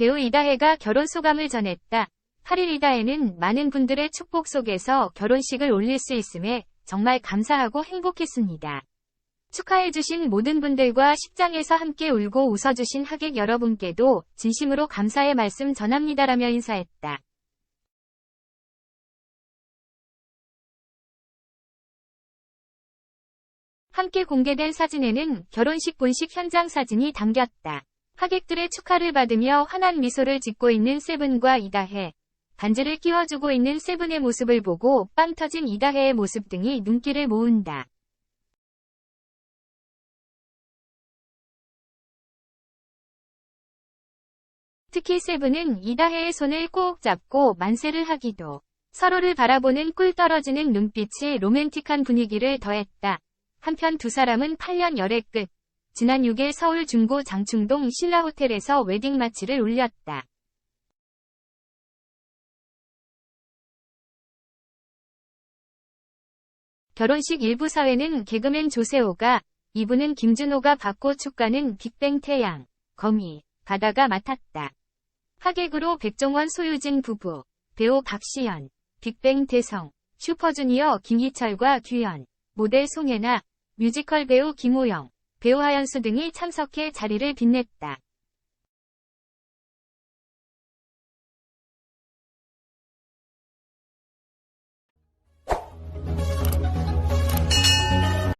배우 이다혜가 결혼 소감을 전했다. 8일 이다혜는 많은 분들의 축복 속에서 결혼식을 올릴 수 있음에 정말 감사하고 행복했습니다. 축하해주신 모든 분들과 식장에서 함께 울고 웃어주신 하객 여러분께도 진심으로 감사의 말씀 전합니다라며 인사했다. 함께 공개된 사진에는 결혼식 본식 현장 사진이 담겼다. 하객들의 축하를 받으며 환한 미소를 짓고 있는 세븐과 이다혜. 반지를 끼워주고 있는 세븐의 모습을 보고 빵 터진 이다혜의 모습 등이 눈길을 모은다. 특히 세븐은 이다혜의 손을 꼭 잡고 만세를 하기도 서로를 바라보는 꿀 떨어지는 눈빛이 로맨틱한 분위기를 더했다. 한편 두 사람은 8년 열애 끝. 지난 6일 서울 중구 장충동 신라호텔에서 웨딩 마치를 올렸다. 결혼식 일부 사회는 개그맨 조세호가, 2부는 김준호가 받고 축가는 빅뱅 태양, 거미, 바다가 맡았다. 하객으로 백종원 소유진 부부, 배우 박시연, 빅뱅 대성, 슈퍼주니어 김희철과 규현, 모델 송혜나, 뮤지컬 배우 김호영, 배우 하연수 등이 참석해 자리를 빛냈다.